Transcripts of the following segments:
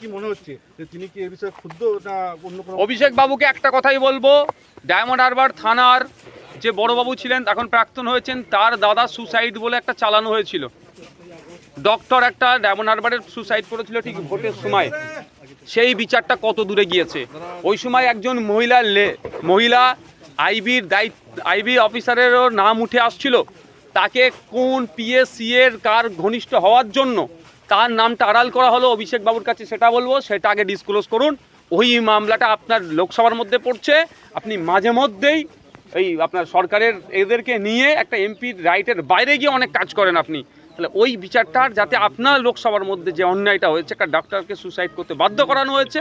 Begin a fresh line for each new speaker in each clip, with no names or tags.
কি মনে হচ্ছে? যে তিনি কি বিষয়ে না অন্য কোনো
অভিষেক বাবুকে একটা কথাই বলব ডায়মন্ড হারবার থানার যে বড়বাবু ছিলেন, এখন প্রাক্তন হয়েছেন, তার দাদা সুসাইড বলে একটা চালানো হয়েছিল। ডক্টর একটা ডায়মন্ড হারবারের সুসাইড করেছিল ঠিক ভোটের সময়। সেই বিচারটা কত দূরে গিয়েছে? ওই সময় একজন মহিলা লে- মহিলা আইবির দায়িত্ব, আইবি অফিসারেরও নাম উঠে আসছিল। তাকে কোন পিএসসি এর কার ঘনিষ্ঠ হওয়ার জন্য তার নামটা আড়াল করা হলো অভিষেক বাবুর কাছে সেটা বলব, সেটা আগে ডিসক্লোজ করুন। ওই মামলাটা আপনার লোকসভার মধ্যে পড়ছে, আপনি মাঝে মধ্যেই এই আপনার সরকারের এদেরকে নিয়ে একটা এমপির রাইটের বাইরে গিয়ে অনেক কাজ করেন আপনি। তাহলে ওই বিচারটার যাতে আপনার লোকসভার মধ্যে যে অন্যায়টা হয়েছে, একটা ডাক্তারকে সুসাইড করতে বাধ্য করানো হয়েছে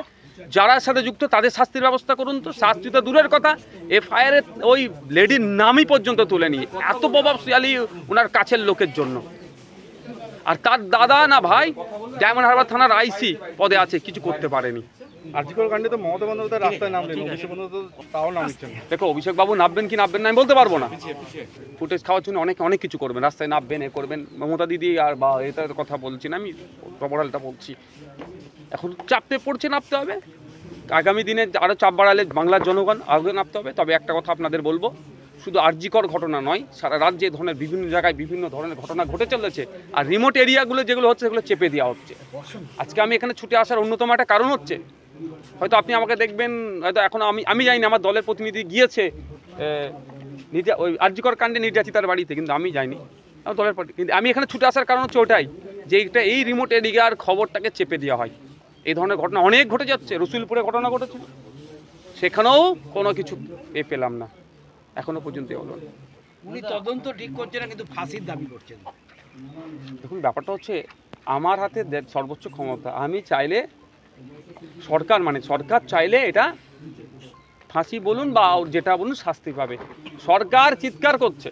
যারা সাথে যুক্ত তাদের শাস্তির ব্যবস্থা করুন তো, শাস্তি তো দূরের কথা এফআইআর ওই লেডির নামই পর্যন্ত তুলে নিয়ে এত প্রভাবশালী ওনার কাছের লোকের জন্য। আর তার দাদা না ভাই ডায়মন্ড হারবার থানার আইসি পদে আছে কিছু করতে পারেনি। দেখো অভিষেক বাবু নামবেন কি নামবেন না আমি বলতে পারব না। ফুটেজ খাওয়ার জন্য অনেক অনেক কিছু করবেন রাস্তায় নামবেন এ করবেন। মমতা দিদি আর বা এটার কথা বলছি না আমি প্রবড়ালটা বলছি। এখন চাপতে পড়ছে নামতে হবে। আগামী দিনে আরও চাপ বাড়ালে বাংলার জনগণ আগে নামতে হবে তবে একটা কথা আপনাদের বলব শুধু আর্যিকর ঘটনা নয়, সারা রাজ্যে ধরনের বিভিন্ন জায়গায় বিভিন্ন ধরনের ঘটনা ঘটে চলেছে আর রিমোট এরিয়াগুলো যেগুলো হচ্ছে সেগুলো চেপে দেওয়া হচ্ছে। আজকে আমি এখানে ছুটে আসার অন্যতম একটা কারণ হচ্ছে, হয়তো আপনি আমাকে দেখবেন, হয়তো এখন আমি আমি জানি না, আমার দলের প্রতিনিধি গিয়েছে নির্যা, ওই আর্যিকর কাণ্ডে নির্যাতিতার বাড়িতে, কিন্তু আমি যাইনি, আমার দলের কিন্তু আমি এখানে ছুটে আসার কারণ হচ্ছে ওটাই, যে এইটা, এই রিমোট এরিয়ার খবরটাকে চেপে দেওয়া হয়। এই ধরনের ঘটনা অনেক ঘটে যাচ্ছে, রসুলপুরে ঘটনা ঘটেছে, সেখানেও কোনো কিছু এ পেলাম না। এখনও পর্যন্ত এ হলো না
উনি তদন্ত ঠিক করছেন না কিন্তু ফাঁসির দাবি করছেন।
দেখুন ব্যাপারটা হচ্ছে আমার হাতে সর্বোচ্চ ক্ষমতা। আমি চাইলে সরকার মানে সরকার চাইলে এটা ফাঁসি বলুন বা যেটা বলুন শাস্তি পাবে। সরকার চিৎকার করছে।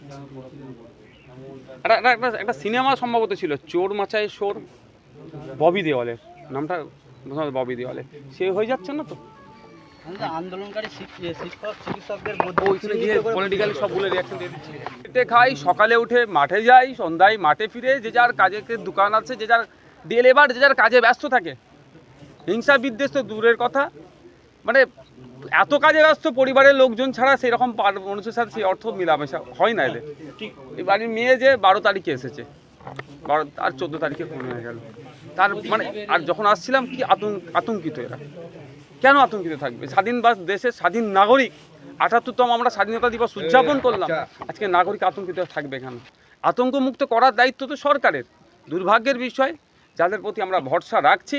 একটা- একটা- একটা সিনেমা সম্ভবত ছিল চোর মাচায় চোর ববি দেওয়ালের। নামটা ববি দেওয়ালের। সে হয়ে যাচ্ছে না তো?
আন্দোলনকারী শিক্ষক চিকিৎসকদের
ওইখানে গিয়ে পলিটিক্যালি সবগুলো রিয়াকশন দিয়ে দিচ্ছে। খেটে খাই সকালে উঠে মাঠে যাই সন্ধ্যায় মাঠে ফিরে যে যার কাজে দোকান আছে যে যার দিয়ে লেবার যে যার কাজে ব্যস্ত থাকে। হিংসা বিদ্বেষ তো দূরের কথা। মানে এত কাজে ব্যস্ত পরিবারের লোকজন ছাড়া সেরকম মানুষের সাথে সেই অর্থ মিলামেশা হয় না এদের। এই বাড়ির মেয়ে যে বারো তারিখে এসেছে বারো আর চোদ্দ তারিখে ফোন হয়ে গেল। তার মানে আর যখন আসছিলাম কি আতঙ্ক আতঙ্কিত এরা। কেন আতঙ্কিত থাকবে? স্বাধীন বা দেশের স্বাধীন নাগরিক আটাত্তরতম আমরা স্বাধীনতা দিবস উদযাপন করলাম। আজকে নাগরিক আতঙ্কিত থাকবে কেন? আতঙ্কমুক্ত করার দায়িত্ব তো সরকারের। দুর্ভাগ্যের বিষয় যাদের প্রতি আমরা ভরসা রাখছি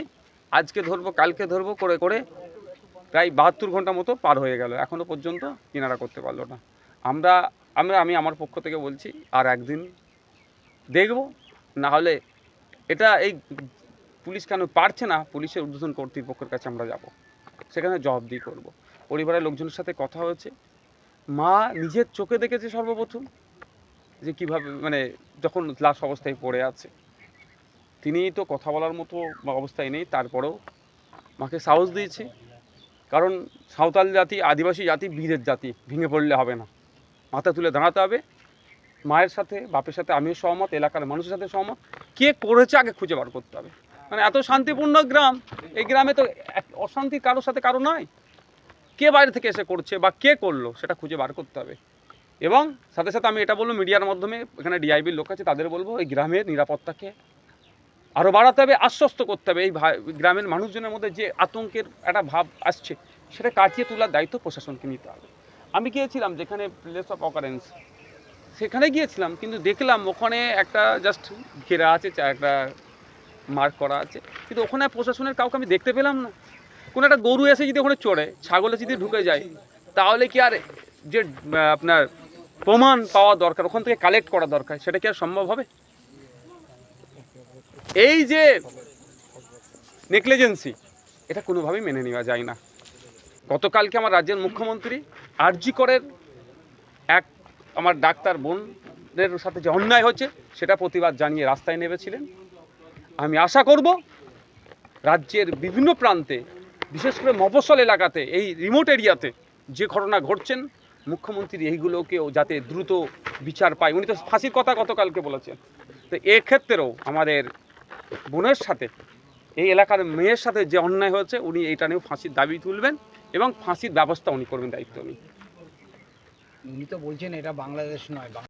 আজকে ধরবো কালকে ধরবো করে করে প্রায় বাহাত্তর ঘণ্টা মতো পার হয়ে গেল। এখনও পর্যন্ত কিনারা করতে পারল না। আমরা আমরা আমি আমার পক্ষ থেকে বলছি আর একদিন দেখব। না হলে এটা এই পুলিশ কেন পারছে না পুলিশের উদ্বোধন কর্তৃপক্ষের কাছে আমরা যাব। সেখানে জবাবদিহি করব। পরিবারের লোকজনের সাথে কথা হয়েছে। মা নিজের চোখে দেখেছে সর্বপ্রথম যে কীভাবে মানে যখন লাশ অবস্থায় পড়ে আছে। তিনি তো কথা বলার মতো অবস্থায় নেই, তারপরেও মাকে সাহস দিয়েছে। কারণ সাঁওতাল জাতি, আদিবাসী জাতি, বীরের জাতি, ভেঙে পড়লে হবে না। মাথা তুলে দাঁড়াতে হবে। মায়ের সাথে, বাপের সাথে আমিও সহমত, এলাকার মানুষের সাথে সহমত। কে করেছে আগে খুঁজে বার করতে হবে। মানে এত শান্তিপূর্ণ গ্রাম, এই গ্রামে তো অশান্তি কারোর সাথে কারও নয়। কে বাইরে থেকে এসে করছে বা কে করল সেটা খুঁজে বার করতে হবে। এবং সাথে সাথে আমি এটা বলব, মিডিয়ার মাধ্যমে এখানে ডিআইবির লোক আছে, তাদের বলব এই গ্রামের নিরাপত্তাকে আরও বাড়াতে হবে, আশ্বস্ত করতে হবে। এই গ্রামের মানুষজনের মধ্যে যে আতঙ্কের একটা ভাব আসছে, সেটা কাটিয়ে তোলার দায়িত্ব প্রশাসনকে নিতে হবে। আমি গিয়েছিলাম যেখানে প্লেস অফ অকারেন্স সেখানে গিয়েছিলাম, কিন্তু দেখলাম ওখানে একটা জাস্ট ঘেরা আছে একটা মার্ক করা আছে। কিন্তু ওখানে প্রশাসনের কাউকে আমি দেখতে পেলাম না। কোনো একটা গরু এসে যদি ওখানে চড়ে, ছাগলে যদি ঢুকে যায়, তাহলে কি আর যে আপনার প্রমাণ পাওয়া দরকার, ওখান থেকে কালেক্ট করা দরকার, সেটা কি আর সম্ভব হবে? এই যে নেগলিজেন্সি এটা কোনোভাবেই মেনে নেওয়া যায় না। গতকালকে আমার রাজ্যের মুখ্যমন্ত্রী আরজি করের এক আমার ডাক্তার বোনের সাথে যে অন্যায় হচ্ছে, সেটা প্রতিবাদ জানিয়ে রাস্তায় নেমেছিলেন। আমি আশা করব রাজ্যের বিভিন্ন প্রান্তে, বিশেষ করে মফসল এলাকাতে, এই রিমোট এরিয়াতে যে ঘটনা ঘটছেন, মুখ্যমন্ত্রী এইগুলোকেও যাতে দ্রুত বিচার পায়। উনি তো ফাঁসির কথা গতকালকে বলেছেন। তো এক্ষেত্রেও আমাদের বোনের সাথে, এই এলাকার মেয়ের সাথে যে অন্যায় হয়েছে, উনি এইটা নিয়েও ফাঁসির দাবি তুলবেন এবং ফাঁসির ব্যবস্থা উনি করবেন দায়িত্ব উনি
উনি তো বলছেন এটা বাংলাদেশ নয়